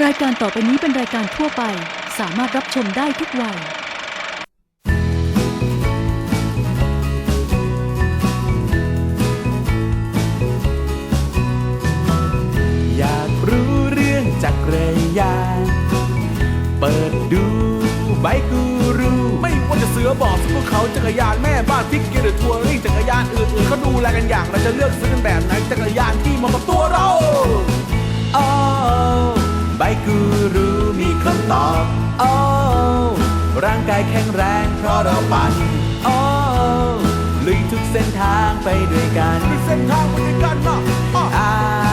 รายการต่อไปนี้เป็นรายการทั่วไป สามารถรับชมได้ทุกวัย อยากรู้เรื่องจักรยาน เปิดดูไบกูรูไม่ว่าจะเสือบอกสกุเขาจักรยานแม่บ้านทิกเกอร์หรือทัวริ่งจักรยานอื่นๆเขาดูแลกันอย่างเราจะเลือกซื้อกันแบบไหนจักรยานที่เหมาะกับตัวเราโอ้ ไบกูรูมีคำตอบ โอ้ ร่างกายแข็งแรงเพราะเราปั่น โอ้ ลุยทุกเส้นทางไปด้วยกันเส้นทางไปด้วยกันนะอ่า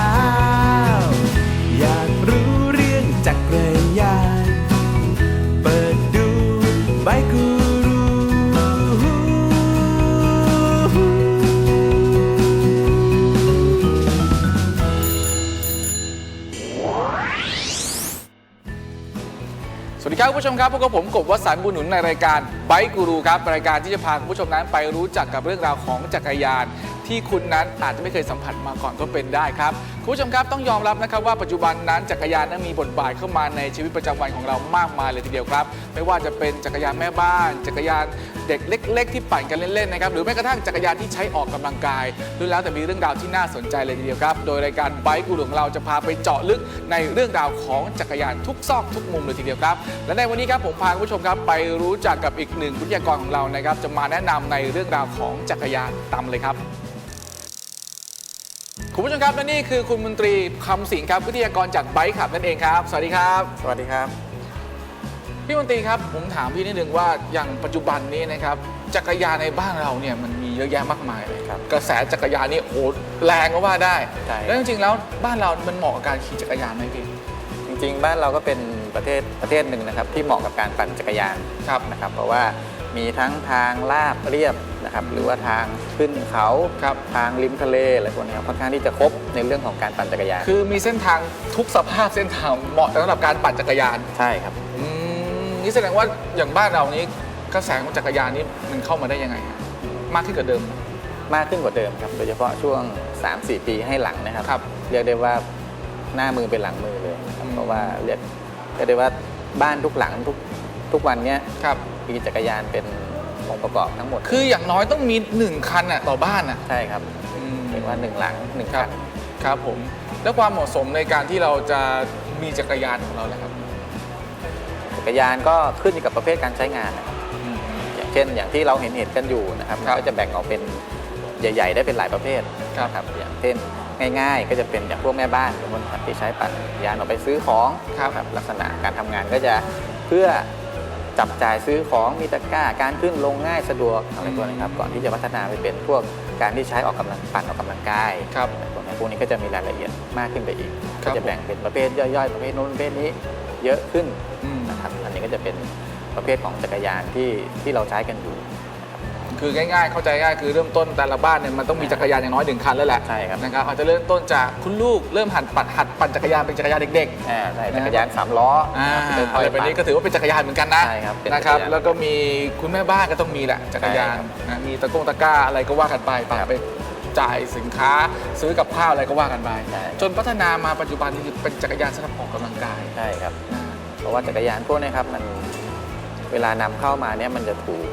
ผู้ชมครับพวกับผมกบวสันต์บุญหนุนในรายการไบกูรูครับรายการที่จะพาคุณผู้ชมนั้นไปรู้จักกับเรื่องราวของจักรยาน ที่คุณนั้นอาจจะไม่เคยสัมผัสมาก่อนก็เป็นได้ครับคุณผู้ชมครับต้องยอมรับนะครับว่าปัจจุบันนั้นจักรยานนั้นมีบทบาทเข้ามาในชีวิตประจำวันของเรามากมายเลยทีเดียวครับ ไม่ว่าจะเป็นจักรยานแม่บ้าน จักรยานเด็กเล็ก ๆ ที่ปั่นกันเล่นๆนะครับหรือแม้กระทั่งจักรยานที่ใช้ออกกำลังกายดูแล้วแต่มีเรื่องราวที่น่าสนใจเลยทีเดียวครับ โดยรายการไบกูรูของเราจะพาไปเจาะลึกในเรื่องราวของจักรยานทุกซอกทุกมุมเลยทีเดียวครับ และในวันนี้ครับผมพาคุณผู้ชมครับไปรู้จักกับอีกหนึ่งวิทยากรของเรานะครับจะมาแนะนำในเรื่องราวของจักรยานตาเลยครับ คุณผู้ชมครับและนี่คือคุณมนตรีคำสิงห์ครับวิทยากรจากไบค์ขับนั่นเองครับ สวัสดีครับ สวัสดีครับ พี่มนตรีครับผมถามพี่นิดนึงว่าอย่างปัจจุบันนี้นะครับจักรยานในบ้านเราเนี่ยมันมีเยอะแยะมากมายเลยครับกระแสจักรยานนี่โอ้โหแรงก็ว่าได้ ใช่ แล้วจริงๆแล้วบ้านเรามันเหมาะกับการขี่จักรยานไหมพี่จริงๆ บ้านเราก็เป็นประเทศประเทศหนึ่งนะครับที่เหมาะกับการปั่นจักรยานครับนะครับ เพราะว่ามีทั้งทางลาบเรียบ นะครับหรือว่าทางขึ้นเขาครับ ทางริมทะเลอะไรพวกนี้ครับค่อนข้างที่จะครบในเรื่องของการปั่นจักรยานคือมีเส้นทางทุกสภาพเส้นทางเหมาะสำหรับการปั่นจักรยานใช่ครับ อืมนี่แสดงว่าอย่างบ้านเรานี้กระแสของจักรยานนี่มันเข้ามาได้ยังไงฮะมากขึ้นกว่าเดิม มากขึ้นกว่าเดิมครับ โดยเฉพาะช่วง 3-4 ปีให้หลังนะครับ ครับเรียกได้ว่าหน้ามือเป็นหลังมือเลยนะครับอืม เพราะว่าเรียกเรียกได้ว่าบ้านทุกหลังทุกทุกวันเนี้ยครับ มีจักรยานเป็น องค์ประกอบทั้งหมดคืออย่างน้อยต้องมีหนึ่งคันอะต่อบ้านอะใช่ครับอืมเรียกว่าหนึ่งหลังหนึ่งครัคับนครับผมแล้วความเหมาะสมในการที่เราจะมีจักรยานของเราเลยครับ จักรยานก็ขึ้นอยู่กับประเภทการใช้งานนะครับอย่างเช่น อย่างที่เราเห็นเห็นกันอยู่นะครับครับก็จะแบ่งออกเป็นใหญ่ ๆ ได้เป็นหลายประเภทครับนะครับอย่างเช่นง่ายๆ ก็จะเป็นอย่างพวกแม่บ้านเป็นคนที่ใช้ปั่นยานออกไปซื้อของครับนะลักษณะการทำงานก็จะเพื่อ จับจ่ายซื้อของมีตะกร้าการขึ้นลงง่ายสะดวกอะไรตัวนี้ครับก่อนที่จะพัฒนาไปเป็นพวกการที่ใช้ออกกำลังปั่นออกกำลังกายครับพวกนี้พวกนี้ก็จะมีรายละเอียดมากขึ้นไปอีกครัก็บจะแบ่งเป็นประเภทย่อยๆประเภทนู้นประเภทนี้เยอะขึ้นอืมนะครับอันนี้ก็จะเป็นประเภทของจักรยานที่ที่เราใช้กันอยู่ คือง่ายๆ เข้าใจง่ายคือเริ่มต้นแต่ละบ้านเนี่ยมันต้องมีจักรยานอย่างน้อยหนึ่งคันแล้วแหละใช่ครับ นะครับอาจจะเริ่มต้นจากคุณลูกเริ่มหัดปั่นหัดปั่นจักรยานเป็นจักรยานเด็กอ่าใช่นะจักรยานสามล้อๆอ่าค่ยๆอะไรแบบนี้ก็ถือว่าเป็นจักรยานเหมือนกันนะใช่ครับเป็นนะครับจักรยานแล้วก็มีคุณแม่บ้านก็ต้องมีแหละจักรยานใช่ครับนะมีตะกงตะกร้าอะไรก็ว่ากันไปปั่นครับไปจ่ายสินค้าซื้อกับข้าวอะไรก็ว่ากันไปใช่ จนพัฒนามาปัจจุบันนี้คือเป็นจักรยานสำหรับออกกำลังกายใช่ครับนะเพราะว่าจักรยานพวกนี้ครับมันเวลานำเข้ามาเนี่ยมันจะถูก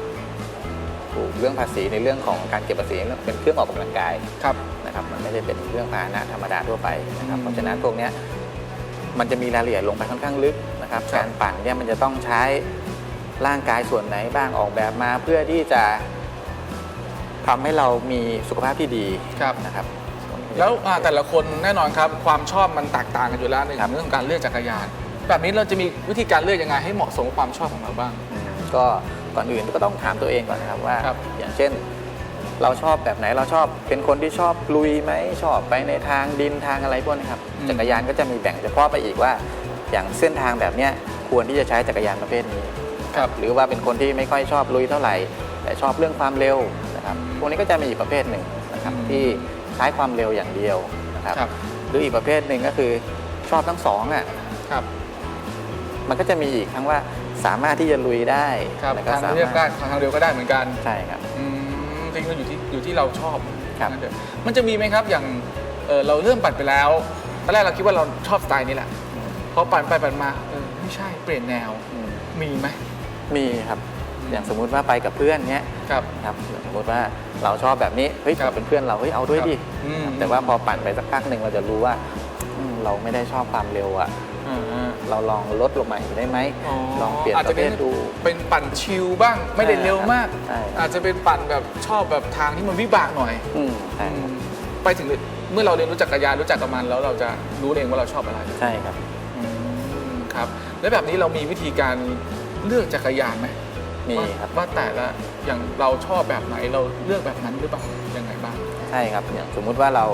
ถูกเรื่องภาษีในเรื่องของการเก็บภาษีเป็นเครื่องออกกำลังกายครับนะครับมันไม่ได้เป็นเรื่องพาหนะธรรมดาทั่วไปนะครับอืมเพราะฉะนั้นพวกเนี้ยมันจะมีรายละเอียดลงไปค่อนข้างลึกนะครับครับการปั่นเนี่ยมันจะต้องใช้ร่างกายส่วนไหนบ้างออกแบบมา เพื่อที่จะทำให้เรามีสุขภาพที่ดีครับนะครับ แล้วอ่าแต่ละคนแน่นอนครับ ความชอบมันแตกต่างกันอยู่แล้วในครับเรื่องของการเลือกจักรยาน แบบนี้เราจะมีวิธีการเลือกยังไงให้เหมาะสมกับความชอบของเราบ้างอืมก็ ก่อนอื่นก็ต้องถามตัวเองก่อนนะครับว่า ครับ อย่างเช่น เราชอบแบบไหนเราชอบเป็นคนที่ชอบลุยไหมชอบไปในทางดินทางอะไรพวกนี้ครับจักรยานก็จะมีแบ่งเฉพาะไปอีกว่า อย่างเส้นทางแบบเนี้ยควรที่จะใช้จักรยานประเภทนี้ ครับ หรือว่าเป็นคนที่ไม่ค่อยชอบลุยเท่าไหร่ แต่ชอบเรื่องความเร็วนะครับพวกนี้ก็จะมีอีกประเภทหนึ่งนะครับอืม ที่ใช้ความเร็วอย่างเดียวนะครับครับหรืออีกประเภทหนึ่งก็คือชอบทั้งสองอะ ครับ มันก็จะมีอีกทั้งว่า สามารถที่จะลุยได้ครับแล้วก็ทางสาเลือกได้มารถทางเร็วก็ได้เหมือนกันใช่ครับ อืมจริงๆก็อยู่ที่อยู่ที่เราชอบครับ นั่นเถอะมันจะมีไหมครับอย่างเออเราเริ่มปั่นไปแล้วตอนแรกเราคิดว่าเราชอบสไตล์นี้แหละพอปั่นไปปั่นมาเออไม่ใช่เปลี่ยนแนวอืมมีไหมมีครับอย่างสมมุติว่าไปกับเพื่อนเนี้ยครับ ครับอย่างสมมติว่าเราชอบแบบนี้เฮ้ยครับเป็นเพื่อนเราเฮ้ยเอาด้วยดิอืม แต่ว่าพอปั่นไปสักพักหนึ่งเราจะรู้ว่าอืมเราไม่ได้ชอบความเร็วอะ อ่าฮะ เราลองลดลงมาอีกได้ไหมอ๋อลองเปลี่ยนอาจปจะระเภเป็นทดู เป็นปั่นชิลบ้าง ไม่ได้เร็วมาก ใช่ครับ อาจจะเป็นปั่นแบบชอบแบบทางที่มันวิบากหน่อย อืมใช่ครับไปถึงเมื่อเราเรียนรู้จักจักรยานรู้จักกับมันแล้วเราจะรู้เองว่าเราชอบอะไรใช่ครับอืมครับ แล้วแบบนี้เรามีวิธีการเลือกจักรยานไหมมีว่าครับ ว่าแต่ละอย่างเราชอบแบบไหนเราเลือกแบบนั้นหรือเปล่ายังไงบ้าง ใช่ครับอย่างสมมุติว่าเรา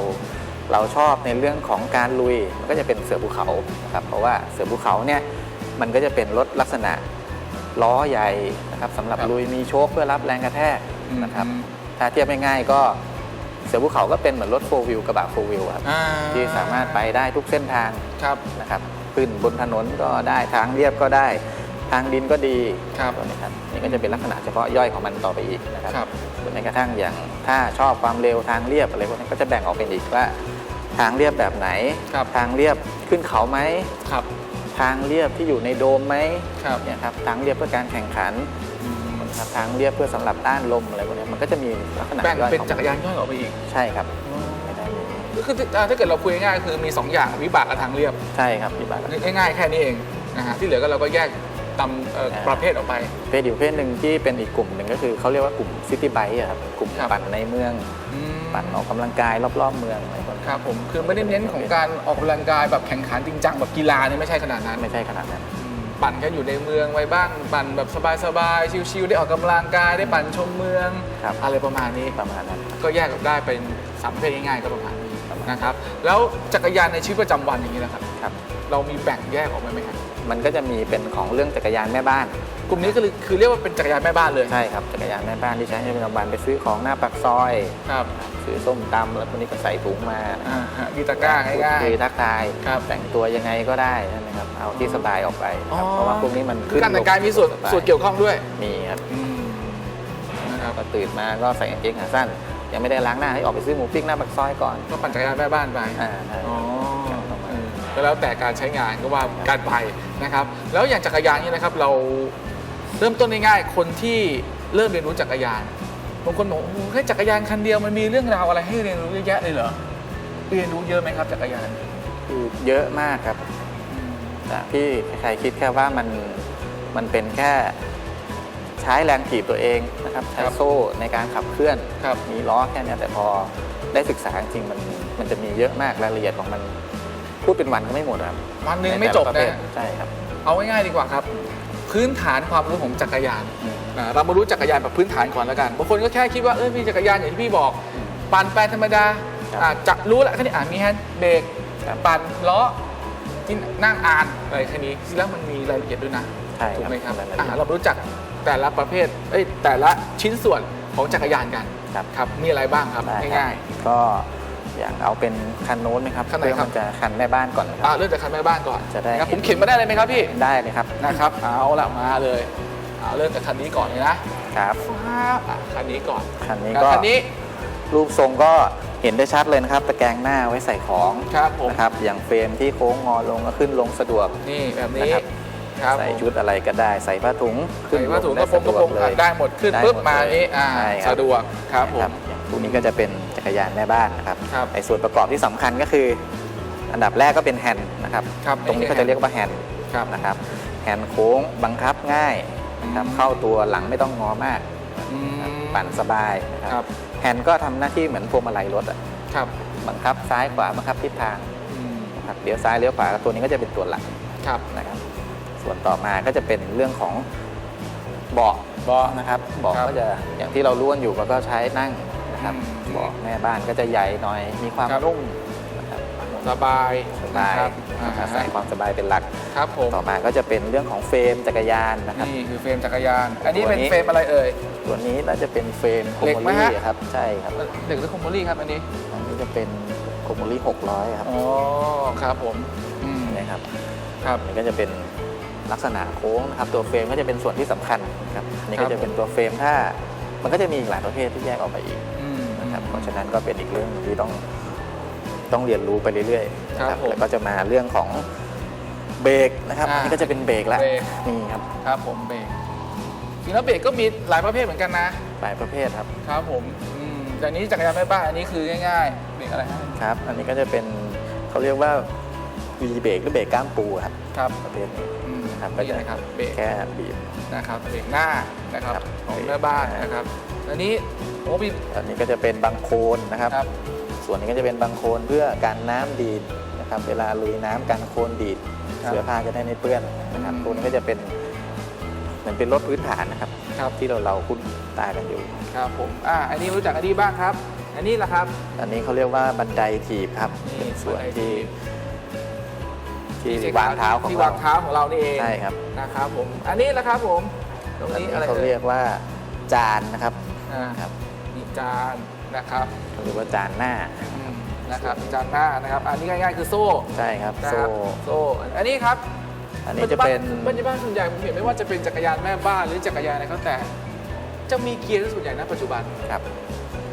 เราชอบในเรื่องของการลุยมันก็จะเป็นเสือภูเขานะครับเพราะว่าเสือภูเขาเนี่ยมันก็จะเป็นรถลักษณะล้อใหญ่นะครับสำหรับครับ ลุยมีโชคเพื่อรับแรงกระแทกนะครับอืมถ้าเทียบง่ายๆก็เสือภูเขาก็เป็นเหมือนรถโฟวิวกระบะโฟวิวครับอ่าที่สามารถไปได้ทุกเส้นทางครับนะครับขึ้นบนถนนก็ได้ทางเรียบก็ได้ทางดินก็ดีครับตัวนี้ครับนี่ก็จะเป็นลักษณะเฉพาะย่อยของมันต่อไปอีกนะครับ ครับ หรือแม้กระทั่งอย่างถ้าชอบความเร็วทางเรียบอะไรพวกนี้ก็จะแบ่งออกเป็นอีกว่า ทางเรียบแบบไหน ครับทางเรียบขึ้นเขาไหม ครับทางเรียบที่อยู่ในโดมไหมครับเนี่ยครับทางเรียบเพื่อการแข่งขันอืมครับทางเรียบเพื่อสำหรับต้านลมอะไรพวกนี้มันก็จะมีลักษณะแบ่งย่อยเป็นของจักรยานย่อยออกไปอีกใช่ครับไม่ได้มีก็คืออ่าถ้าเกิดเราคุยง่ายๆคือมี 2 อย่างวิบากกับทางเรียบใช่ครับพี่บาทง่ายๆแค่นี้เองนะฮะที่เหลือก็เราก็แยกตามเอ่ออ่าประเภทออกไป เพศอีกประเภทหนึ่งที่เป็นอีกกลุ่มหนึ่งก็คือเขาเรียกว่ากลุ่มซิตี้ไบค์ครับกลุ่มครับ ปั่นในเมือง อืม ปั่นออกกำลังกายรอบๆเมืองอะไรพวกนี้ครับผมคือไม่ได้เน้นของการออกกำลังกายแบบแข่งขันจริงจังแบบกีฬานี่ไม่ใช่ขนาดนั้นไม่ใช่ขนาดนั้นอืมปั่นแค่อยู่ในเมืองไว้บ้างปั่นแบบสบายๆชิลๆได้ออกกำลังกายได้ปั่นชมเมืองครับอะไรประมาณนี้ประมาณนั้น ก็แยกออกได้เป็นสามประเภทง่ายๆก็ประมาณนี้ประมาณนะครับแล้วจักรยานในชีวิตประจำวันอย่างนี้นะครับครับ เรามีแบ่งแยกออกไหมไหมครับมันก็จะมีเป็นของเรื่องจักรยานแม่บ้าน กลุ่มนี้ก็คือคือเรียกว่าเป็นจักรยานแม่บ้านเลยใช่ครับจักรยานแม่บ้านที่ใช้ในประจำวันไปซื้อของหน้าปากซอย ครับซื้อส้มตำแล้วพวกนี้ก็ใส่ถุงมาอ่าฮะมีตะกร้าง่าย คุยทักทายครับแต่งตัวยังไงก็ได้ใช่ไหมครับเอาที่สบายออกไปครับอ๋อเพราะว่าพวกนี้มันๆคือการแต่งกายมีส่วนสบาส่วนเกี่ยวข้องด้วยมีครับอืมนะครับ ก็ตื่นมาก็ใส่กางเกงขาสั้น ยังไม่ได้ล้างหน้าให้ออกไปซื้อหมูปิ้งหน้าปากซอยก่อนก็ปั่นจักรยานแม่บ้านไป อ่าใช่อ๋อครับประมาณเออก็แล้วแต่การใช้งานก็ว่าการไปนะครับ แล้วอย่างจักรยานเนี่ยนะครับเรา เริ่มต้นง่ายๆ คนที่เริ่มเรียนรู้จักรยานบางคนบอกโอ้โหแค่จักรยานคันเดียวมันมีเรื่องราวอะไรให้เรียนรู้เยอะแยะเลยเหรอเรียนรู้เยอะไหมครับจักรยานคือเยอะมากครับอืมจากที่ใครๆคิดแค่ว่ามันมันเป็นแค่ใช้แรงถีบตัวเองนะครับใช้โซ่ในการขับเคลื่อนครับมีล้อแค่เนี้ยแต่พอได้ศึกษาจริงๆมันมันจะมีเยอะมากรายละเอียดของมันพูดเป็นวันก็ไม่หมดครับวันหนึ่งในไม่แต่จละบประเภนะทใช่ครับ เอาง่ายๆดีกว่าครับ พื้นฐานความรู้ของจักรยานอืมอ่าเรามารู้จักรยานแบบพื้นฐานก่อนแล้วกันบางคนก็แค่คิดว่าเออมีจักรยานอย่างที่พี่บอก ปั่นไปธรรมดาครับอ่าจะรู้แล้วแค่นี้อ่ามีแฮนด์เบรกครับปั่นล้อที่นั่งอ่านอะไรแค่นี้จริงแล้วมันมีรายละเอียดด้วยนะใช่ถูกไหมครับรายละอ่าเอียดเรารู้จักแต่ละประเภทเอ้ยแต่ละชิ้นส่วนของจักรยานกันครับครับมีอะไรบ้างครับได้ครับง่ายก็ อย่างเอาเป็นคันโน้นไหมครับคันไหนครับ เพื่อมันจะคันแม่บ้านก่อนนะคๆอ่ารับเริ่มจากคันแม่บ้านก่อนจะได้ นะครับผมเข็นมาได้เลยไหมครับพี่ ได้เลยครับนะครับ เอาละมาเลย เอาเริ่มจากคันนี้ก่อนเลยนะครับฟ้าบอะคันนี้ก่อนคันนี้อะก็คันนี้รูปทรงก็เห็นได้ชัดเลยนะครับตะแกรงหน้าไว้ใส่ของครับผม นะครับอย่างเฟรมที่โค้งงอลงก็ขึ้นลงสะดวก นี่แบบนี้นะครับ ครับใส่ผมชุดอะไรก็ได้ใส่ผ้าถุงขึ้นใส่ว่าถุงลกระโปรงกระโปรงได้สะดวอะได้หมดขึ้นได้ปุ๊บหดมาเลยนี้อ่า ใช่ครับ สะดวกครับผมอย่างพวกนี้ก็จะเป็น จักรยานแม่บ้านนะครับครับในส่วนประกอบที่สำคัญก็คือ อันดับแรกก็เป็นแฮนด์นะครับครับตรงนี้นี่คือเขาจะเรียกว่าแฮนด์ครับนะครับแฮนด์โค้งบังคับง่ายนะครับอืมเข้าตัวหลังไม่ต้องงอมากอืมปั่นสบายนะคครัรับบแฮนด์ก็ทำหน้าที่เหมือนพวงมาลัยรถอะครับบังคับซ้ายขวาบังคับทิศทางอืมนะครับเลี้ยวซ้ายเลี้ยวขวาตัวนี้ก็จะเป็นตัวหลังครับนะครับ ส่วนต่อมาก็จะเป็นเรื่องของเบาะเบาะนะครับเบาะครับก็จะอย่างที่เราล้วนอยู่มันก็ใช้นั่ง นะครับอืมเบาะแม่บ้านก็จะใหญ่หน่อย มีความครับ นุ่มนะครับสบายสบายนะครับนะครับอ่าใส่ความสบายเป็นหลัก ครับผมต่อมาก็จะเป็นเรื่องของเฟรมจักรยานนะครับ นี่คือเฟรมจักรยาน อันนี้ตัวเป็นนี้ เฟรมอะไรเอ่ย ตัวนี้น่าจะเป็นเฟรมโคเหล็กโมไหมลี่ฮะครับใช่ครับเด็กหรือคอมโมลี่ครับอันนี้อันนี้จะเป็นโคโมลี่600ครับอ๋อครับผมอืมนะครับครับอันนี้ก็จะเป็นลักษณะโค้งนะครับตัวเฟรมก็จะเป็นส่วนที่สำคัญนะครับอันนี้ครัก็บ จะเป็นตัวเฟรมถ้ามันก็จะมีอีกหลายประเภทที่แยกออกไปอีก อืมนะครับ เพราะฉะนั้นก็เป็นอีกเรื่องหนึ่งที่ต้องต้องเรียนรู้ไปเรื่อยๆนะคครัรับบผมแล้วก็จะมาเรื่องของเบรกนะครับอ่าอันนี้ก็จะเป็นเบรกแล้วเบรก นี่ครับครับผมเบรกจริงแล้วเบรกก็มีหลายประเภทเหมือนกันนะ หลายประเภทครับครับผมอืมแต่นี้จักรยานแม่บ้านอันนี้คือง่ายๆเบรกอะไรฮะครับ อันนี้ก็จะเป็นเขาเรียกว่าวีเบรกหรือเบรกก้ามปูครับครับประเภทนี้ อืมครับก็นี่จะ นะครับเบรกแค่บีบ นะครับเบรกหน้านะครับครับของแม่บ้านนะครับอันนี้ โอ้มีอันนี้ก็จะเป็นบางโคลนนะครับ ครับ ส่วนนี้ก็จะเป็นบางโคลนเพื่อการน้ำดีดนะครับ เวลาลุยน้ำกันโคลนดีดครับเสื้อผ้าจะได้ไม่เปื้อนนะครับอืม ตัวนี้ก็จะเป็นเหมือนเป็นรถพื้นฐานนะครับ ครับที่เราเราคุ้นตากันอยู่ ครับผมอ่าอันนี้รู้จักอันนี้บ้างครับ อันนี้ล่ะครับ อันนี้เขาเรียกว่าบันไดถีบครับ นี่เป็นส่วนบันไดถีที่บ ที่วางเท้าของที่เราวางเท้าของเรานี่เองใช่ครับนะครับผม อันนี้ล่ะครับผม ตรงอันนี้นี้อะไรเขาเอ่เรียยกว่าจานนะครับอ่าครับมี จานนะครับหรือว่าจานหน้าอืมนะครับมีจานหน้านะครับ อันนี้ง่ายๆคือโซ่ใช่ครับนะโซ่ครับโซ่อันนี้ครับอันนี้จะเป็นปัจจุบันส่วนใหญ่ผมเห็นไม่ว่าจะเป็นจักรยานแม่บ้านหรือจักรยานอะไรก็แต่จะมีเกียร์ส่วนใหญ่นะปัจจุบันครับ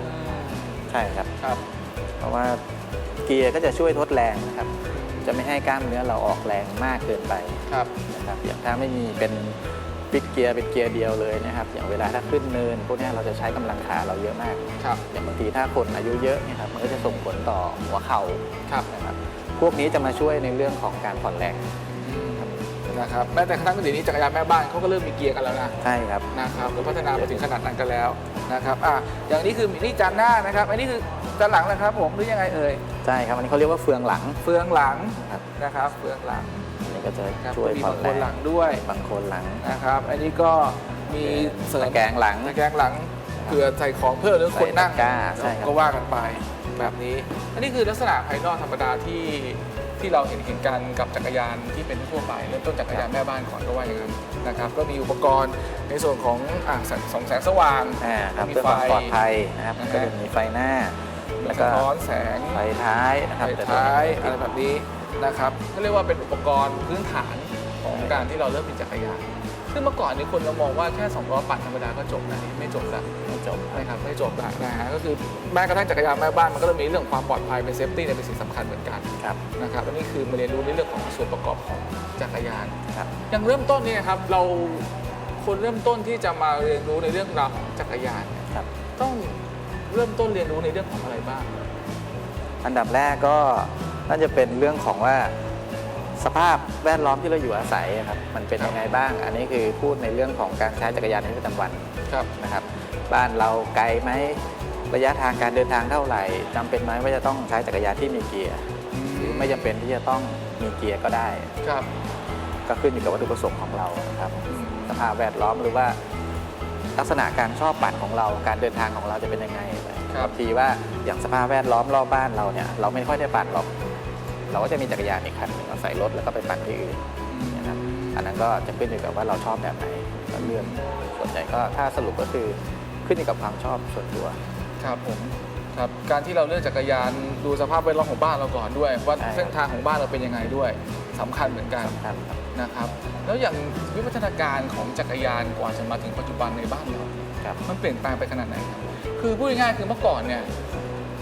อืมใช่ครับ ครับ เพราะว่าเกียร์ก็จะช่วยทดแรงนะครับ จะไม่ให้กล้ามเนื้อเราออกแรงมากเกินไปครับนะครับอย่างถ้าไม่มีเป็น ปิดเกียร์เป็นเกียร์เดียวเลยนะครับ อย่างเวลาถ้าขึ้นเนินพวกเนี้ยเราจะใช้กำลังขาเราเยอะมาก ครับ อย่างบางทีถ้าคนอายุเยอะเนี่ยครับมันก็จะส่งผลต่อหัวเข่าครับนะครับ พวกนี้จะมาช่วยในเรื่องของการผ่อนแรงอืมนะครับแม้แต่กระทั่งเดี๋ยวนี้จักรยานแม่บ้านเขาก็เริ่มมีเกียร์กันแล้วนะใช่ครับนะครับก็พัฒนาไปถึงขนาดนั้นกันแล้วนะครับอะอย่างนี้คือนี่จานหน้านะครับ อันนี้คือจานหลังนะครับผมหรือยังไงเอ่ยใช่ครับอันนี้เขาเรียกว่าเฟืองหลังเฟืองหลังนะครับนะครับเฟืองหลัง อันนี้ก็จะครับช่วยมีผ่อบานงแรคนงหลังด้วยบางคนหลัง นะครับ อันนี้ก็มีเสริมตะแกรงหลังตะแกรงหลังเผื่อใส่ของเพิ่มหรือคนนั่งใส่ตะกร้าใช่ครับ ก็ว่ากันไปแบบนี้ อันนี้คือลักษณะภายนอกธรรมดาที่ที่เราเห็นเห็นกันกับจักรยานที่เป็นทั่วไปเริ่มต้นจักรยานแม่บ้านก่อนก็ว่าอย่างนั้นนะครับ ก็มีอุปกรณ์ในส่วนของอะแสงสองแสงสว่าง อ่าครับมีเพื่อความไฟปลอดภัยนะครับ นะฮะ ก็จะมีไฟหน้า แล้วก็สะท้อนแสงไฟท้ายนะครับไฟแต่ตัวท้ายนี้อะไรแบบนี้นะครับก็เรียกว่าเป็นอุปกรณ์พื้นฐานของการที่เราเริ่มมีจักรยานซึ่งเมื่อก่อนนี้คนเรามองว่าแค่สองล้อปั่นธรรมดาก็จบนะนี่ไม่จบละไม่จบนะครับไม่จบละนะฮะก็คือแม้กระทั่งจักรยานแม่บ้านมันก็เริ่มมีเรื่องความปลอดภัยเป็นเซฟตี้เนี่ยเป็นสิ่งสำคัญเหมือนกันครับนะครับและนี่คือมาเรียนรู้ในเรื่องของส่วนประกอบของจักรยานครับอย่างเริ่มต้นเนี่ยครับเราคนเริ่มต้นที่จะมาเรียนรู้ในเรื่องราวของจักรยานเนี่ยครับต้อง เริ่มต้นเรียนรู้ในเรื่องของอะไรบ้าง อันดับแรกก็น่าจะเป็นเรื่องของว่าสภาพแวดล้อมที่เราอยู่อาศัยอะครับมันเป็นยังไงบ้าง อันนี้คือพูดในเรื่องของการใช้จักรยานในชีวิตประจำวันครับนะครับ บ้านเราไกลไหมระยะทางการเดินทางเท่าไหร่จำเป็นไหมว่าจะต้องใช้จักรยานที่มีเกียร์หรือไม่จำเป็นที่จะต้องมีเกียร์ก็ได้ ครับก็ขึ้นอยู่กับวัตถุประสงค์ของเรานะครับสภาพแวดล้อมหรือว่าลักษณะการชอบปั่นของเรา การเดินทางของเราจะเป็นยังไงครั บบางทีว่าอย่างสภาพแวดล้อมรอบบ้านเราเนี่ยเราไม่ค่อยได้ปั่นหรอก เราก็จะมีจักรยานอีกคันหนึ่งเอาใส่รถแล้วก็ไปปั่นที่อื่นนะครับอันนั้นก็จะขึ้นอยู่กับว่าเราชอบแบบไหนก็เลือกส่วนใหญ่ก็ถ้าสรุปก็คือขึ้นอยู่กับความชอบส่วนตัวครับผมครับการที่เราเลือกจักรยานดูสภาพแวดล้อมของบ้านเราก่อนด้วย ว่าใช่ครับเส้นทางของบ้านเราเป็นยังไงด้วยสำคัญเหมือนกันสำคัญครับนะครับ แล้วอย่างวิวัฒนาการของจักรยานกว่าจะมาถึงปัจจุบันในบ้านเราครับมันเปลี่ยนแปลงไปขนาดไหนครับ คือพูดง่ายๆคือเมื่อก่อนเนี่ย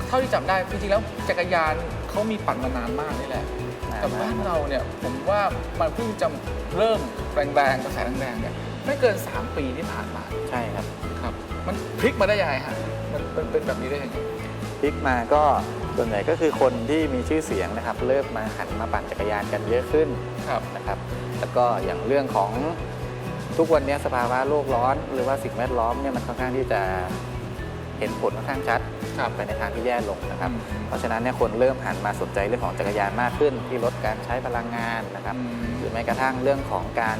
เท่าที่จำได้จริงๆแล้วจักรยานเขามีปั่นมานานมากนี่แหละแต่บ้านเราเนี่ยผมว่ามันเพิ่งจะเริ่มแรงๆกระแสแรงๆเนี่ยไม่เกิน 3 ปีที่ผ่านมาใช่ครับครับ มันพลิกมาได้ยังไงฮะมันมันเป็นแบบนี้ได้ยังไงพลิกมาก็ส่วนใหญ่ก็คือคนที่มีชื่อเสียงนะครับ เริ่มมาหันมาปั่นจักรยานกันเยอะขึ้นครับนะครับ แล้วก็อย่างเรื่องของทุกวันนี้สภาวะโลกร้อน หรือว่าสิ่งแวดล้อมเนี่ยมันค่อนข้างที่จะ เห็นผลค่อนข้างชัดครับไปในทางที่แย่ลงนะครับอืมเพราะฉะนั้นเนี่ยคนเริ่มหันมาสนใจเรื่องของจักรยานมากขึ้น ที่ลดการใช้พลังงานนะครับอืมหรือแม้กระทั่งเรื่องของการ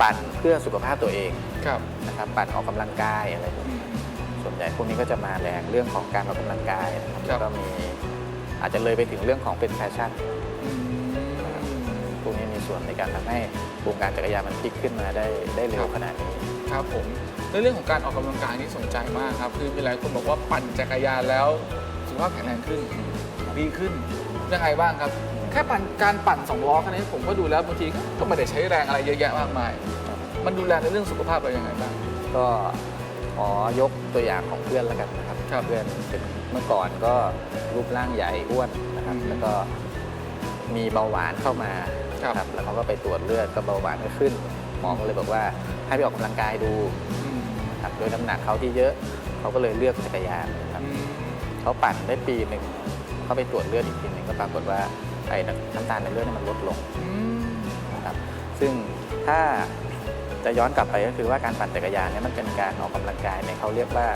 ปั่นเพื่อสุขภาพตัวเองครับนะครับปั่นออกกำลังกายอะไรพวกนี้ส่วนใหญ่พวกนี้ก็จะมาแรงเรื่องของการออกกำลังกายนะครับครัแล้บวก็มีอาจจะเลยไปถึงเรื่องของเป็นแฟชั่นอืมพวกนี้มีส่วนในการทำให้วงการจักรยานมันพลิกขึ้นมาได้ได้เร็ครัวบขนาดนี้ครับผม แล้วเรื่องของการออกกำลังกายนี่สนใจมากครับ คือมีหลายคนบอกว่าปั่นจักรยานแล้วสุขภาพแข็งแรงขึ้น ดีขึ้นยังไงบ้างครับ แค่ปั่นการปั่นสองล้อแค่นี้ผมก็ดูแล้วบางทีก็ไม่ได้ใช้แรงอะไรเยอะแยะมากมาย มันดูแลในเรื่องสุขภาพเรายังไงบ้าง ก็ขอยกตัวอย่างของเพื่อนแล้วกันนะครับครับเพื่อนเป็นเมื่อก่อนก็รูปร่างใหญ่อ้วนนะครับ อืมแล้วก็มีเบาหวานเข้ามาครับนะครับแล้วเขาก็ไปตรวจเลือดก็เบาหวานก็ขึ้นหมอก็เลยบอกว่าให้ไปออกกำลังกายดูอืมนะครับ โดยน้ำหนักเขาที่เยอะ เขาก็เลยเลือกจักรยานนะครับอืมเขาปั่นได้ปีหนึ่งเขาไปตรวจเลือดอีกทีหนึ่งก็ปรากฏว่าไอ้น้ำตาลในเลือดเนยมันลดลงอืมนะครับ ซึ่งถ้าจะย้อนกลับไปก็คือว่าการปั่นจักรยานเนี่ยมันเป็นการออกกำลังกายเนี่ยเขาเรียกว่า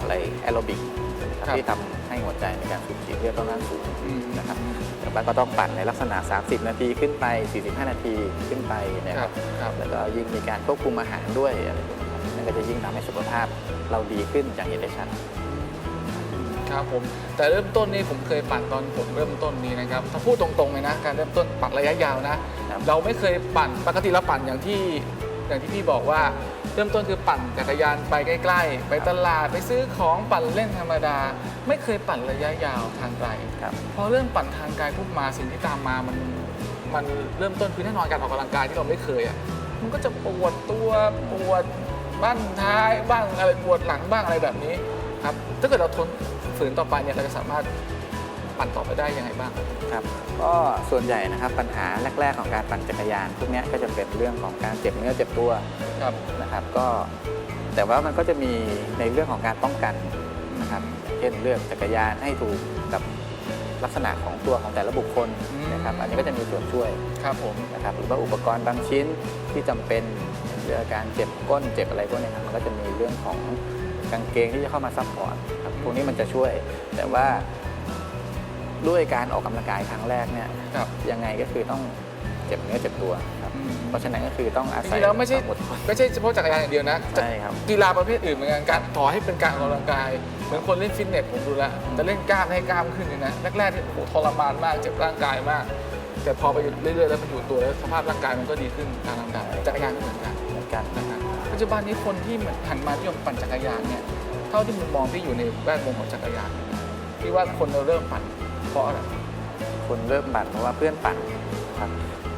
อะไรแอโรบิกนะครับที่ทำให้หัวใจในการสูบฉีดเลือดต้องนั่งสูงอืมนะครับแต่ว่าก็ต้องปั่นในลักษณะ 30 นาทีขึ้นไป 45 นาทีขึ้นไปเนะคครัรับบครับแล้วก็ยิ่งมีการควบคุมอาหารด้วยอะไรพว กนี้ครับนั่นก็จะยิ่งทำให้สุขภาพเราดีขึ้นอย่างเห็นได้ชัด ครับผมแต่เริ่มต้นนี่ผมเคยปั่นตอนผมเริ่มต้นนี้นะครับถ้าพูดตรงๆเลยนะการเริ่มต้นปั่นระยะยาวนะ ครับ เราไม่เคยปั่นปกติเราปั่นอย่างที่อย่างที่พี่บอกว่า เริ่มต้นคือปั่นจักรยานไปใกล้ ๆ ไปตลาดไปซื้อของปั่นเล่นธรรมดา ไม่เคยปั่นระยะยาวทางไกล ครับ พอเริ่มปั่นทางไกลปุ๊บมาสิ่งที่ตามมามันมันเริ่มต้นคือแน่นอนการออกกำลังกายที่เราไม่เคยอะมันก็จะปวดตัวปวด บ้านท้ายบ้างอะไรปวดหลังบ้างอะไรแบบนี้ครับถ้าเกิดเราทนฝืนต่อไปเนี่ยเราจะสามารถปั่นต่อไปได้ยังไงบ้าง ครับก็ส่วนใหญ่นะครับปัญหาแรก ๆ ของการปั่นจักรยานพวกเนี้ยก็จะเป็นเรื่องของการเจ็บเนื้อเจ็บตัวครับนะครับก็แต่ว่ามันก็จะมีในเรื่องของการป้องกันนะครับเช่นเลือกจักรยานให้ถูกกับลักษณะของตัวของแต่ละบุคคลนะครับอันนี้ก็จะมีส่วนช่วยครับผมนะครับหรือว่าอุปกรณ์บางชิ้นที่จำเป็น เรื่องการเจ็บก้นเจ็บอะไรพวกนี้ครับมันก็จะมีเรื่องของกางเกงที่จะเข้ามาซัพพอร์ตครับพวกนี้มันจะช่วย แต่ว่าด้วยการออกกำลังกายครั้งแรกเนี่ยครับยังไงก็คือต้องเจ็บเนื้อเจ็บตัวครับอืมเพราะฉะนั้นก็คือต้องอาจศัยริงๆแล้วไม่ใช่ความอดทนไม่ใช่เฉพาะจักรยานอย่างเดียวนะใช่ครับกีฬาประเภทอื่นเหมือนกันการต่อให้เป็นการออกกำลังกาย เหมือนคนเล่นฟิตเนสผมดูแล้วจะเล่นกล้ามให้กล้ามขึ้นเนี่ยนะแรกๆที่โอ้โหทรมานมากเจ็บร่างกายมาก แต่พอไปเรื่อยๆแล้วมันอยู่ตัวแล้วสภาพร่างกายมันก็ดีขึ้นตามลำดับจักรยานก็เหมือนกันเหมือนกันนะครับปัจจุบันนี้คนที่เหมือนหันมานิยมปั่นจักรยานเนี่ยเท่าที่มุมมองที่อยู่ในแวดวงของจักรยานเนี่ยพี่ว่าคนเราเริ่มปั่นเพราะอะไรคนเริ่มปั่นเพราะว่าเพื่อนปั่นครับ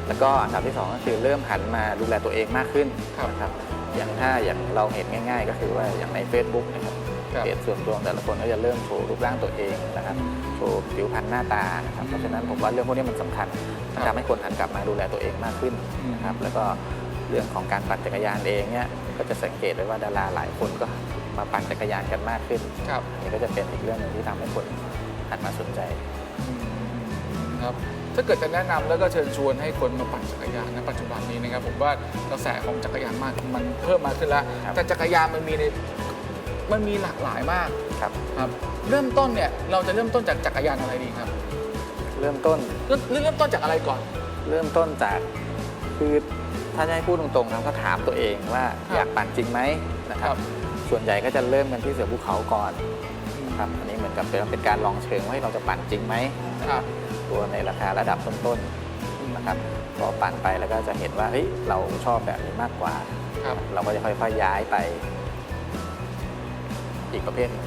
แล้วก็อันดับที่สองก็คือเริ่มหันมาดูแลตัวเองมากขึ้นนะครับอย่างถ้าอย่างเราเห็นง่าย ๆ ก็คือว่าอย่างใน Facebook นะครับ ครับเพจส่วนตัวของแต่ละคนก็จะเริ่มโชว์รูปร่างตัวเองนะครับอืมโชว์ผิวพรรณหน้าตานะครับเพราะฉะนั้นผมว่าเรื่องพวกนี้มันสำคัญมันครับทำให้คนหันกลับมาดูแลตัวเองมากขึ้นนะครับแล้วก็เรื่องของการปั่นจักรยานเองเนี่ยก็จะสังเกตได้ว่าดาราหลายคนก็มาปั่นจักรยานกันมากขึ้นครับนี่ก็จะเป็นอีกเรื่องหนึ่งที่ทำให้คนหันมาสนใจ ครับถ้าเกิดจะแนะนำแล้วก็เชิญชวนให้คนมาปั่นจักรยานในปัจจุบันนี้นะครับผมว่ากระแสของจักรยานมากมันเพิ่มมากขึ้นแล้ว ครับ แต่จักรยานมันมีใน มันมีหลากหลายมากครับ ครับ เริ่มต้นเนี่ยเราจะเริ่มต้นจากจักรยานอะไรดีครับเริ่มต้นเริ่มเริ่มต้นจากอะไรก่อน เริ่มต้นจากคือถ้าจะให้พูดตรงๆครับก็ถามตัวเองว่าครับอยากปั่นจริงไหมนะคครัรับ บ ส่วนใหญ่ก็จะเริ่มกันที่เสือภูเขาก่อนครับอันนี้เหมือนกับเป็นเป็นการลองเชิงว่าให้เราจะปั่นจริงไหมครับตัวในราคาระดับต้นๆนะครับพอปั่นไปแล้วก็จะเห็นว่าเฮ้ยเราชอบแบบนี้มากกว่า ครับ เราก็จะค่อยๆย้ายไป อีกประเภทหนึ่ง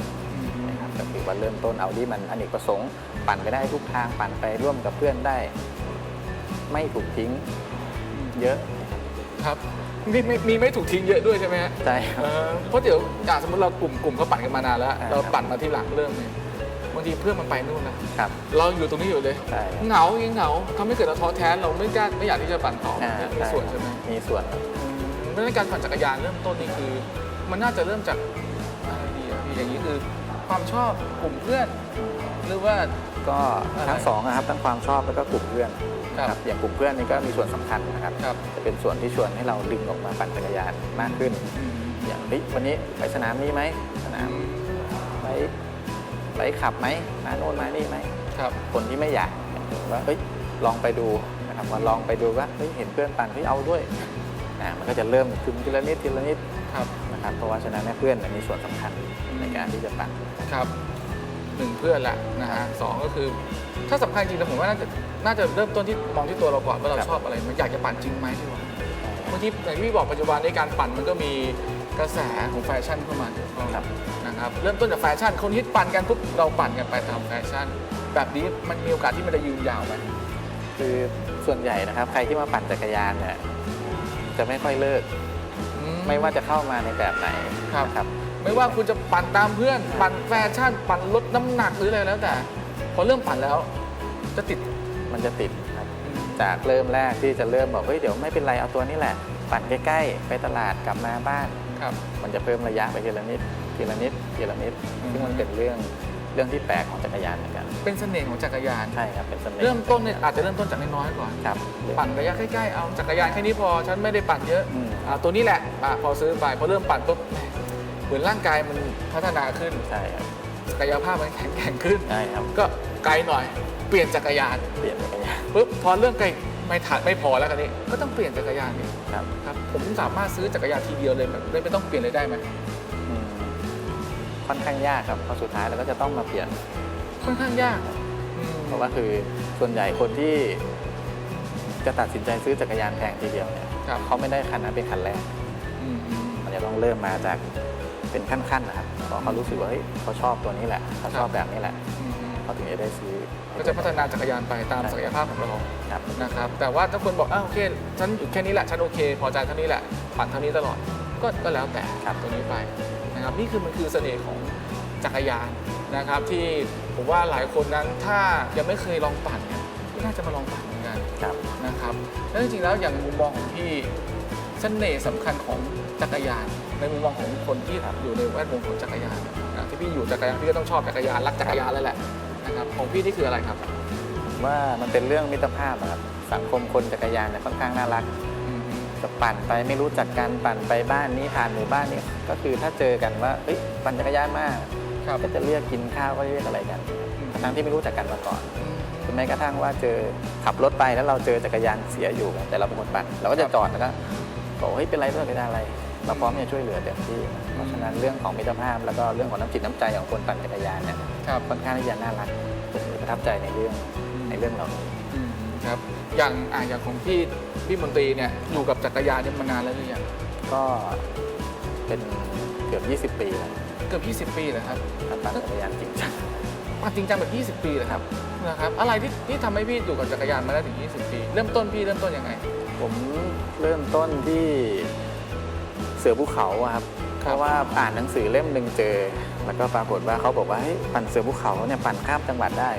นะครับก็คือว่าเริ่มต้นเอาที่มันอเนกประสงค์ ปั่นไปได้ทุกทางปั่นไปร่วมกับเพื่อนได้ ไม่ถูกทิ้งเยอะครับมีมีมีไม่ถูกทิ้งเยอะด้วยใช่ไหมฮะใช่ครับ เออเพราะเดี๋ยวอย่างสมมติเรากลุ่มกลุ่มเขาปั่นกันมานานแล้ว อ่าเราปั่นมาที่หลังเริ่มเนี่ยบางทีเพื่อนมันไปนู่นแล้วครับ เราอยู่ตรงนี้อยู่เลย ใช่ครับเหงายังเหงาทำให้เกิดเราท้อแท้เราไม่กล้าไม่อยากที่จะปั่นต่ออ่ามีส่วนใช่ไหมมีส่วนครับ เพราะฉะนั้นการปั่นจักรยานเริ่มต้นนี่คือ มันน่าจะเริ่มจากอะไรดี อะพี่อย่างนี้คือความชอบกลุ่มเพื่อน หรือว่า ก็ทั้งสองนะครับทั้งความชอบแล้วก็กลุ่มเพื่อนครับ อย่างกลุ่มเพื่อนนี่ก็มีส่วนสำคัญนะครับ ครับ จะเป็นส่วนที่ชวนให้เราดึงออกมาปั่นจักรยานมากขึ้นอืมอย่างเฮ้ยวันนี้ไปสนามนี้ไหมสนามไปไปขับไหมมาโน่นมานี่ไหมครับคนที่ไม่อยากว่าเฮ้ยลองไปดูนะครับว่าลองไปดูว่าเฮ้ยเห็นเพื่อนปั่นเฮ้ยเอาด้วยอ่ามันก็จะเริ่มขึ้นทีละนิดทีละนิดครับนะครับเพราะว่าฉะนั้นเนี่ยเพื่อนเนี่ยมีส่วนสำคัญ ในการที่จะปั่นครับหนึ่งเพื่อนละนะฮะสองก็คือ ถ้าสำคัญจริงๆผมว่าน่าจะน่าจะเริ่มต้นที่มองที่ตัวเราก่อนว่าเราครับชอบอะไรมันอยากจะปั่นจริงไหมที่ว่าบางทีอย่างที่พี่บอกปัจจุบันในการปั่นมันก็มีกระแสของแฟชั่นเข้ามาเกี่ยวข้องครับนะครับเริ่มต้นจากแฟชั่นคนฮิตปั่นกันปุ๊บเราปั่นกันไปตามแฟชั่น แบบนี้มันมีโอกาสที่มันจะยืนยาวไหมคือส่วนใหญ่นะครับ ใครที่มาปั่นจักรยานเนี่ยจะไม่ค่อยเลิกอืไม่ว่าจะเข้ามาในแบบไหนครับนะครับ ไม่ว่าคุณจะปั่นตามเพื่อน ปั่นแฟชั่น ปั่นลดน้ำหนักหรืออะไรแล้วแต่ พอเริ่มปั่นแล้ว จะติด มันจะติดครับอืมจากเริ่มแรกที่จะเริ่มบอกเฮ้ยเดี๋ยวไม่เป็นไรเอาตัวนี้แหละ ปั่นใกล้ๆ ไปตลาดกลับมาบ้าน ครับ มันจะเพิ่มระยะไปทีละนิดทีละนิดทีละนิดอืม ซึ่งมันเป็นเรื่องเรื่องที่แปลกของจักรยานเหมือนกันเป็นเสน่ห์ของจักรยาน ใช่ครับเป็นเสน่ห์เริ่มต้นเนี่ยอาจจะเริ่มต้นจากน้อยๆก่อน ครับ ปั่นระยะใกล้ๆ เอาจักรยานแค่นี้พอ ฉันไม่ได้ปั่นเยอะอืม อ่าตัวนี้แหละอ่าพอซื้อไปพอเริ่มปั่นปุ๊บแหม เหมือนร่างกายมันพัฒนาขึ้นใช่ครับศักยภาพมันแข็งแกร่งขึ้น ใช่ครับก็ไกลหน่อย เปลี่ยนจักรยานเปลี่ยนจักรยานปุ๊บพอเรื่องไกลไม่ถัดไม่พอแล้วกันนี้ก็ต้องเปลี่ยนจักรยานนี่ครับครับผมสามารถซื้อจักรยานทีเดียวเลยแบบไม่ไม่ต้องเปลี่ยนเลยได้ไหมอืมค่อนข้างยากครับเพราะสุดท้ายเราก็จะต้องมาเปลี่ยน ค่อนข้างยากอืมเพราะว่าคือส่วนใหญ่คนที่จะตัดสินใจซื้อจักรยานแพงทีเดียวเนี่ยครับเขาไม่ได้คันนั้นเป็นคันแรกอืมอืมมันจะต้องเริ่มมาจาก เป็นขั้นๆนะครับเพราะเขารู้สึกว่าเฮ้ยเขาชอบตัวนี้แหละเขาชอบแบบนี้แหละอืมอืมเขาถึงจะได้ซื้อก็จะพัฒนาจักรยานไปตามศักยภาพของเราครับนะครับ แต่ว่าถ้าคนบอกอ้าวโอเค ฉันอยู่แค่นี้แหละ ฉันโอเค พอใจเท่านี้แหละปั่นเท่านี้ตลอด ก็ก็แล้วแต่ครับตัวนี้ไปนะครับ นี่คือมันคือเสน่ห์ของจักรยานนะครับ ที่ผมว่าหลายคนนั้นถ้ายังไม่เคยลองปั่นเนี่ยก็น่าจะมาลองปั่นเหมือนกันครับนะครับแล้วจริงๆแล้วอย่างมุมมองของพี่เสน่ห์สำคัญของจักรยาน ในมุมมองของคนที่อยู่ในแวดวงของจักรยานนะที่พี่อยู่จักรยานพี่ก็ต้องชอบจักรยานรักจักรยานแล้วแหละนะครับของพี่นี่คืออะไรครับ ผมว่ามันเป็นเรื่องมิตรภาพอะครับสังคมคนจักรยานเนี่ยค่อนข้างน่ารักอืมจะปั่นไปไม่รู้จักกันปั่นไปบ้านนี้ผ่านหมู่บ้านนี้ก็คือถ้าเจอกันว่าเฮ้ยปั่นจักรยานมาครับ ก็จะเรียกกินข้าวก็เรียกอะไรกันอืมทั้งที่ไม่รู้จักกันมาก่อนอืมหรือแม้กระทั่งว่าเจอขับรถไปแล้วเราเจอจักรยานเสียอยู่ แต่เราเป็นคนปั่นเราก็จะจอดแล้วก็บอกเฮ้ยเป็นไรเพื่อนเป็นอะไร เราพร้อมที่จะช่วยเหลือเต็มที่ เพราะฉะนั้นเรื่องของมิตรภาพ แล้วก็เรื่องของน้ำจิตน้ำใจของคนปั่นจักรยานเนี่ยครับค่อนข้างที่จะน่ารักผมประทับใจในเรื่องในเรื่องเหล่านี้อืมครับอย่างอะอย่างของพี่พี่มนตรีเนี่ยอยู่กับจักรยานเนี่ยมานานแล้วหรือยังก็เป็นเกือบ20 ปีแล้วเกือบ20 ปีเลยครับถ้าปั่นจักรยานจริงจังปั่นจริงจังแบบ 20 ปีเลยครับนะครับอะไรที่ที่ทำให้พี่อยู่กับจักรยานมาได้ถึง 20 ปี เริ่มต้นพี่เริ่มต้นยังไง ผมเริ่มต้นที่ เสือภูเขาอะครับคเพรับราะว่าอ่านหนังสือเล่มหนึ่งเจอ แล้วก็ปรากฏว่าเขาบอกว่าเฮ้ยปั่นเสือภูเขาเนี่ยปั่นข้ามจังหวัดได้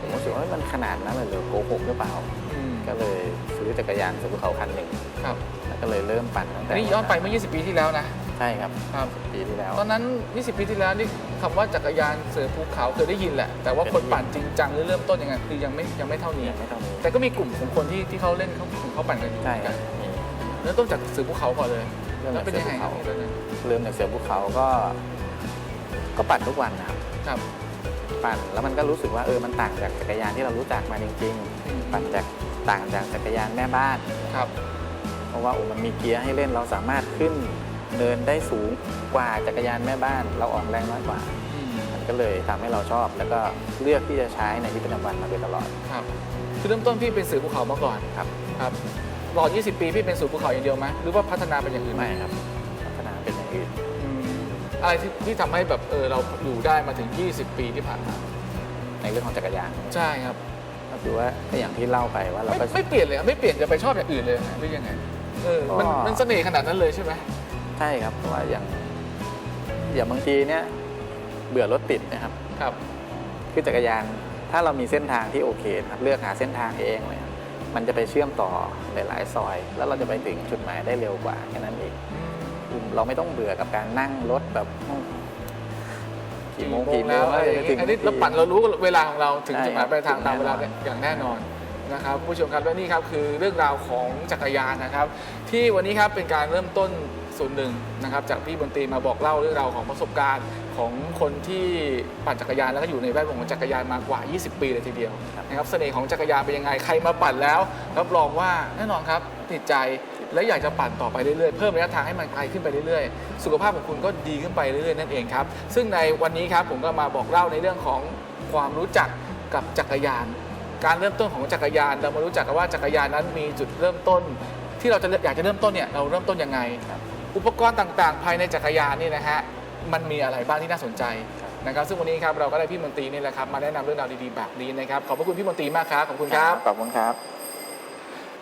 ผมรู้สึกว่าเฮ้ยมันขนาดนั้นเลยเหรอโกหกหรือเปล่าอืมก็เลยซื้อจักรยานเสือภูเขาคันหนึ่งครับแล้วก็เลยเริ่มปั่นตั้งแต่อันนี้ย้อนไปเมื่อ 20 ปีที่แล้วนะใช่ครับครับ ปีที่แล้ว ตอนนั้น 20 ปีที่แล้วนี่คำว่าจักรยานเสือภูเขาเคยได้ยินแหละ แต่ว่าคนปั่นจริงจังหรือเริ่มต้นยังไงคือยังไม่ยังไม่เท่านี้ ยังไม่เท่านี้ แต่ก็มีกลุ่มของคนที่ที่เขาเล่นเขาของเขาปั่นกันอยู่เหใช่มือนคกัรันบมีเริ่มต้นจากเสือภูเขาก่อนเลย เริ่มแล้วจากเป็นเสือยังไงภูครับเขาตอนนั้นเริ่มจากเสือภูเขาก็ ก็ปั่นทุกวันนะครับครับปั่นแล้วมันก็รู้สึกว่าเออมันต่างจากจักรยานที่เรารู้จักมาจริง อืมๆ ปั่นจากต่างจากจักรยานแม่บ้าน ครับเพราะว่าโอ้มันมีเกียร์ให้เล่นเราสามารถขึ้นเนินได้สูงกว่าจักรยานแม่บ้าน เราออกแรงน้อยกว่า อืมมันก็เลยทำให้เราชอบ แล้วก็เลือกที่จะใช้ในชีวิตประจำวันมาโดยตลอด ครับคือเริ่มต้นพี่เป็นเสือภูเขามาก่อนครับ ครับ รอ20 ปีพี่เป็นเสือภูเขาอย่างเดียวไหมหรือว่าพัฒนาเป็นอย่างอื่นหไม่ครับ พัฒนาเป็นอย่างอื่นอืมอะไรที่ที่ทำให้แบบเออเราอยู่ได้มาถึง 20 ปีที่ผ่านมาในเรื่องของจักรยานใช่ครับก็คือว่าก็อย่างที่เล่าไปว่าเราไม่ก็ ไม่เปลี่ยนเลยอะไม่เปลี่ยนจะไปชอบอย่างอื่นเลยหรือยังไงเออมันก็ มันเสน่ห์ขนาดนั้นเลยใช่ไหมใช่ครับเพราะว่าอย่างอย่างบางทีเนี่ยเบื่อรถติดนะครับ ครับ คือจักรยานถ้าเรามีเส้นทางที่โอเคนะครับเลือกหาเส้นทางเองเลยครับ มันจะไปเชื่อมต่อหลายๆซอย แล้วเราจะไปถึงจุดหมายได้เร็วกว่าแค่นั้นเองคือเราไม่ต้องเบื่อกับการนั่งรถแบบกี่โมงกี่โมแล้วงอะไรอย่างจะงี้ถึงอันนี้ที่เราปั่นเรารู้เวลาของเราถึงใช่จุดหมายปลายทางถึงตามเวลาแน่นอนอย่างแน่นอนนะครับผู้ชมครับและนี่ครับคือเรื่องราวของจักรยานนะครับ ที่วันนี้ครับเป็นการเริ่มต้นส่วนหนึ่งนะครับ จากพี่บนตรีมาบอกเล่าเรื่องราวของประสบการณ์ ของคนที่ปั่นจักรยานแล้วก็อยู่ในแวดวงของจักรยานมากว่า 20 ปีเลยทีเดียวนะครับเสน่ห์ของจักรยานเป็นยังไงใครมาปั่นแล้วรับรองว่าแน่นอนครับติดใจและอยากจะปั่นต่อไปเรื่อยๆ เพิ่มระยะทางให้มันไกลขึ้นไปเรื่อยๆ สุขภาพของคุณก็ดีขึ้นไปเรื่อยๆ นั่นเองครับ ซึ่งในวันนี้ครับผมก็มาบอกเล่าในเรื่องของความรู้จักกับจักรยาน การเริ่มต้นของจักรยาน เรามารู้จักกันว่าจักรยานนั้นมีจุดเริ่มต้น ที่เราจะอยากจะเริ่มต้นเนี่ยเราเริ่มต้นยังไง อุปกรณ์ต่างๆ ภายในจักรยานนี่นะฮะ มันมีอะไรบ้างที่น่าสนใจนะครับซึ่งวันนี้ครับเราก็ได้พี่มนตรีนี่แหละครับมาแนะนำเรื่องราวดีๆแบบนี้นะครับขอบพระคุณพี่มนตรีมากครับขอบคุณครับขอบคุณครับ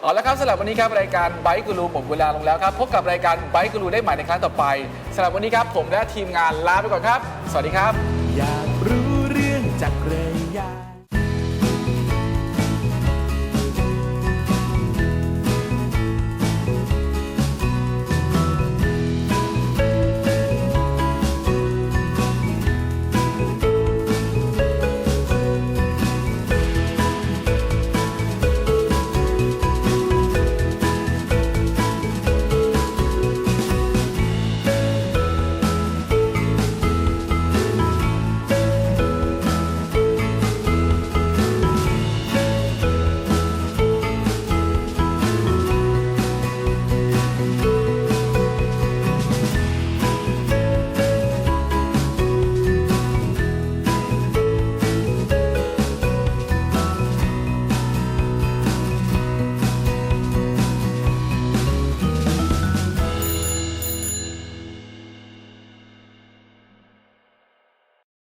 เอาละครับสำหรับวันนี้ครับรายการไบค์กูรูหมดเวลาลงแล้วครับพบกับรายการไบค์กูรูได้ใหม่ในครั้งต่อไปสำหรับวันนี้ครับผมและทีมงานลาไปก่อนครับ สวัสดีครับอยากรู้เรื่องจักร